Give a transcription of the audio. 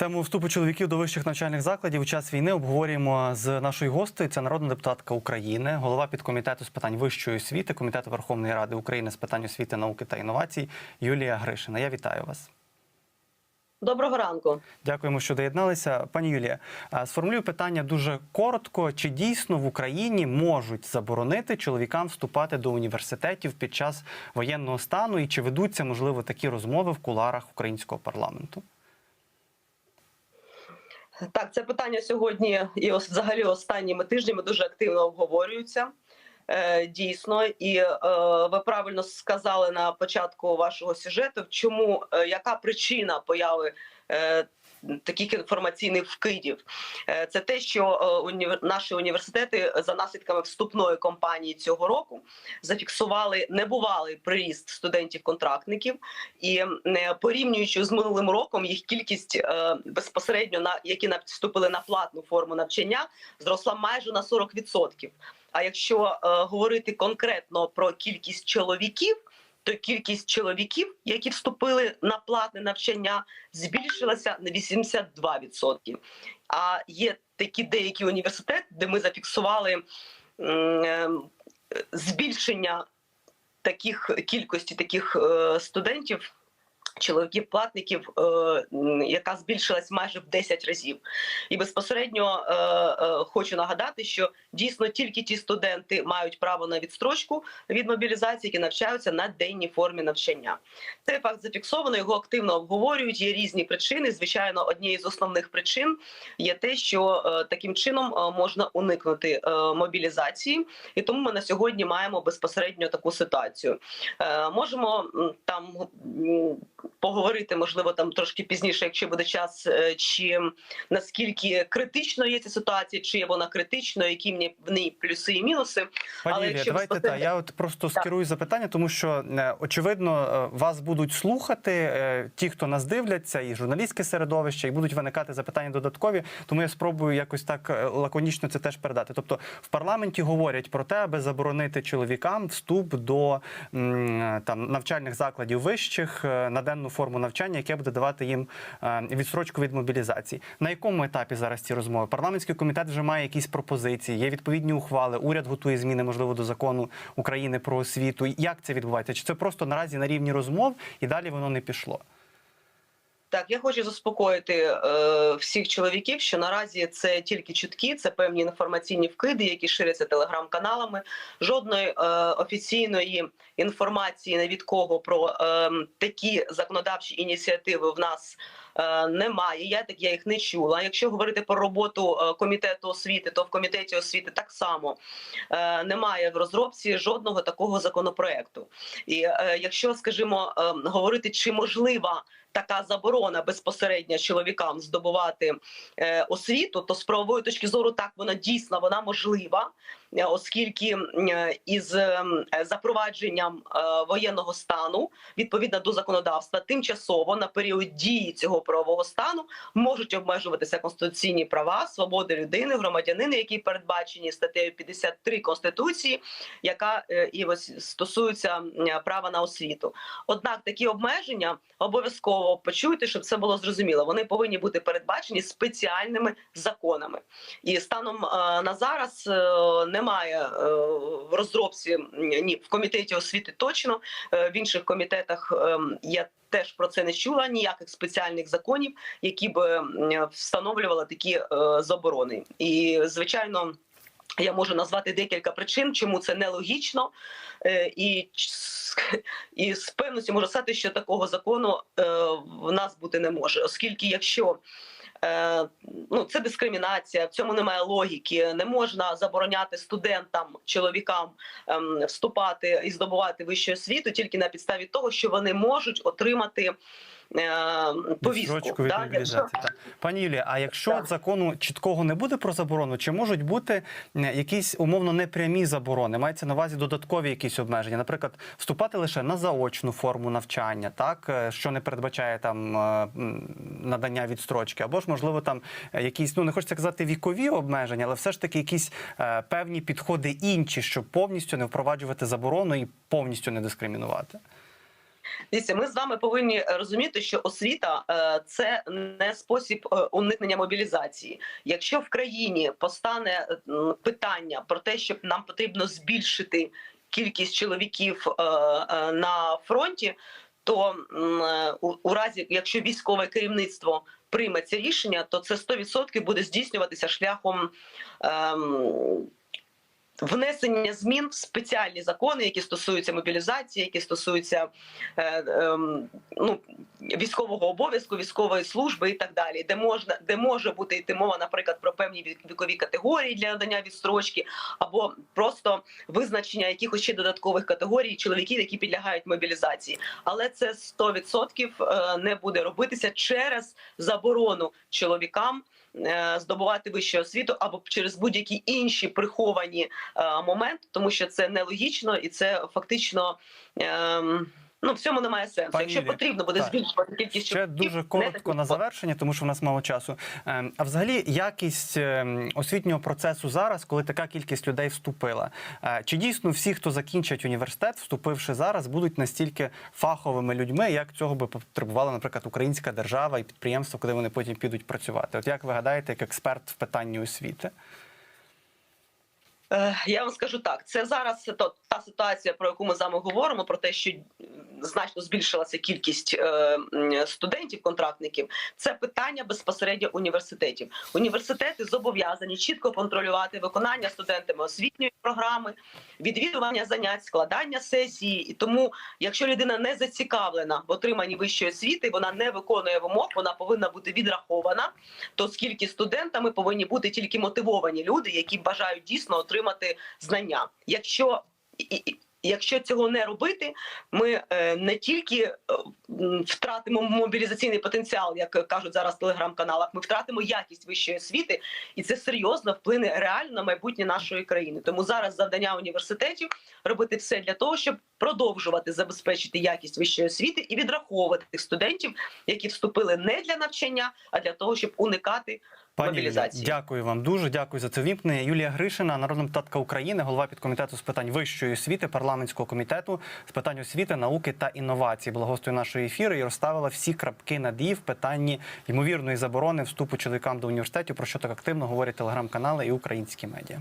Тему вступу чоловіків до вищих навчальних закладів у час війни обговорюємо з нашою гостею. Це народна депутатка України, голова підкомітету з питань вищої освіти, комітету Верховної Ради України з питань освіти, науки та інновацій Юлія Гришина. Я вітаю вас. Доброго ранку. Дякуємо, що доєдналися. Пані Юлія, сформулюю питання дуже коротко: чи дійсно в Україні можуть заборонити чоловікам вступати до університетів під час воєнного стану, і чи ведуться можливо такі розмови в куларах українського парламенту? Так, це питання сьогодні і взагалі останніми тижнями дуже активно обговорюються. Е, Дійсно, і е, ви правильно сказали на початку вашого сюжету, чому е, яка причина появи таких інформаційних вкидів? Е, це те, що е, наші університети за наслідками вступної кампанії цього року зафіксували небувалий приріст студентів-контрактників, і е, порівнюючи з минулим роком, їх кількість безпосередньо на які вступили на платну форму навчання, зросла майже на 40%. А якщо говорити конкретно про кількість чоловіків, то кількість чоловіків, які вступили на платне навчання, збільшилася на 82%. А є такі деякі університети, де ми зафіксували е, збільшення таких кількості таких е, студентів. Чоловіків платників, е, яка збільшилась майже в 10 разів, і безпосередньо е, е, хочу нагадати, що дійсно тільки ті студенти мають право на відстрочку від мобілізації, які навчаються на денній формі навчання. Цей факт зафіксовано, його активно обговорюють. Є різні причини. Звичайно, однією з основних причин є те, що таким чином можна уникнути мобілізації, і тому ми на сьогодні маємо безпосередньо таку ситуацію. Можемо там поговорити, можливо, там трошки пізніше, якщо буде час, е, чи наскільки критично є ця ситуація, чи є вона критично, які в ній- плюси і мінуси. Пані Але якщо давайте безпосередньо- так. Я от просто Так. скерую запитання, тому що е, очевидно е, вас будуть слухати ті, хто нас дивляться, і журналістське середовище, і будуть виникати запитання додаткові. Тому я спробую якось так лаконічно це теж передати. Тобто в парламенті говорять про те, аби заборонити чоловікам вступ до там навчальних закладів вищих на денну форму навчання, яке буде давати їм відсрочку відстрочку від мобілізації. На якому етапі зараз ці розмови? Парламентський комітет вже має якісь пропозиції, є відповідні ухвали. Уряд готує зміни, можливо, до закону України про освіту. Як це відбувається? Чи це просто наразі на рівні розмов і далі воно не пішло? Так, я хочу заспокоїти е, всіх чоловіків, що наразі це тільки чутки, це певні інформаційні вкиди, які ширяться телеграм-каналами. Жодної е, офіційної інформації не від кого про е, такі законодавчі ініціативи в нас е, немає. Я так я їх не чула. Якщо говорити про роботу е, комітету освіти, то в комітеті освіти так само е, немає в розробці жодного такого законопроекту. І е, якщо, скажімо, е, говорити, чи можлива така заборона безпосередньо чоловікам здобувати е, освіту, то з правової точки зору так вона дійсно вона можлива, е, оскільки е, із е, запровадженням воєнного стану відповідно до законодавства тимчасово на період дії цього правового стану можуть обмежуватися конституційні права, свободи людини, громадянина, які передбачені статтею 53 конституції, яка і ось стосується права на освіту. Однак такі обмеження обов'язково почуйте, щоб це було зрозуміло. Вони повинні бути передбачені спеціальними законами. І станом е, на зараз е, немає е, в розробці ні в комітеті освіти точно в інших комітетах я. Теж про це не чула ніяких спеціальних законів, які б встановлювали такі е, заборони. І звичайно, я можу назвати декілька причин, чому це нелогічно, е, і, і з певністю можу сказати, що такого закону е, в нас бути не може, оскільки якщо е, ну це дискримінація, в цьому немає логіки. Не можна забороняти студентам, чоловікам ем, вступати і здобувати вищу освіту тільки на підставі того, що вони можуть отримати. Е, Повістку да? мобілізації. Так. Пані Юлія, а якщо Так. закону чіткого не буде про заборону, чи можуть бути е, якісь умовно непрямі заборони? Мається на увазі додаткові якісь обмеження, наприклад, вступати лише на заочну форму навчання, так е, що не передбачає там надання відстрочки, або ж можливо там якісь, ну не хочеться казати вікові обмеження, але все ж таки якісь певні підходи інші, щоб повністю не впроваджувати заборону і повністю не дискримінувати. Дивіться, ми з вами повинні розуміти, що освіта е, це не спосіб е, уникнення мобілізації. Якщо в країні постане е, питання про те, щоб нам потрібно збільшити кількість чоловіків е, е, на фронті, то е, у, разі, якщо військове керівництво прийме це рішення, то це 100% буде здійснюватися шляхом. Внесення змін в спеціальні закони, які стосуються мобілізації, які стосуються е, ем, ну, військового обов'язку, військової служби і так далі, де можна, де може бути йти мова, наприклад, про певні вік- вікові категорії для надання відстрочки, або просто визначення якихось ще додаткових категорій чоловіків, які підлягають мобілізації. Але це 100% е, не буде робитися через заборону чоловікам. Е, Здобувати вищу освіту або через будь-які інші приховані е, моменти, тому що це нелогічно і це фактично ем, ну в цьому немає сенсу. Пані Якщо потрібно буде збільшувати кількість Ще дуже коротко на завершення, тому що в нас мало часу. Ем, А взагалі, якість ем, освітнього процесу зараз, коли така кількість людей вступила, Е, чи дійсно всі, хто закінчать університет, вступивши зараз, будуть настільки фаховими людьми, як цього би потребувала, наприклад, українська держава і підприємство, куди вони потім підуть працювати? От як ви гадаєте, як експерт в питанні освіти? Е, Я вам скажу так: це зараз та ситуація, про яку ми з вами говоримо, про те, що значно збільшилася кількість е, студентів, контрактників. Це питання безпосередньо університетів. Університети зобов'язані чітко контролювати виконання студентами освітньої програми, відвідування занять, складання сесії. І тому, якщо людина не зацікавлена в отриманні вищої освіти, вона не виконує вимог, вона повинна бути відрахована. То скільки студентами повинні бути тільки мотивовані люди, які бажають дійсно отримати знання. Якщо і- Якщо цього не робити, ми е, не тільки е, втратимо мобілізаційний потенціал, як кажуть зараз в телеграм-каналах, ми втратимо якість вищої освіти, і це серйозно вплине реально на майбутнє нашої країни. Тому зараз завдання університетів робити все для того, щоб продовжувати забезпечити якість вищої освіти і відраховувати тих студентів, які вступили не для навчання, а для того, щоб уникати Пані мобілізації. дякую вам дуже. Дякую за це вімкнення. Юлія Гришина, народна депутатка України, голова підкомітету з питань вищої освіти парламентського комітету з питань освіти, науки та інновацій. Була гостею нашої ефіри і розставила всі крапки над «і» в питанні ймовірної заборони вступу чоловікам до університетів, про що так активно говорять телеграм-канали і українські медіа.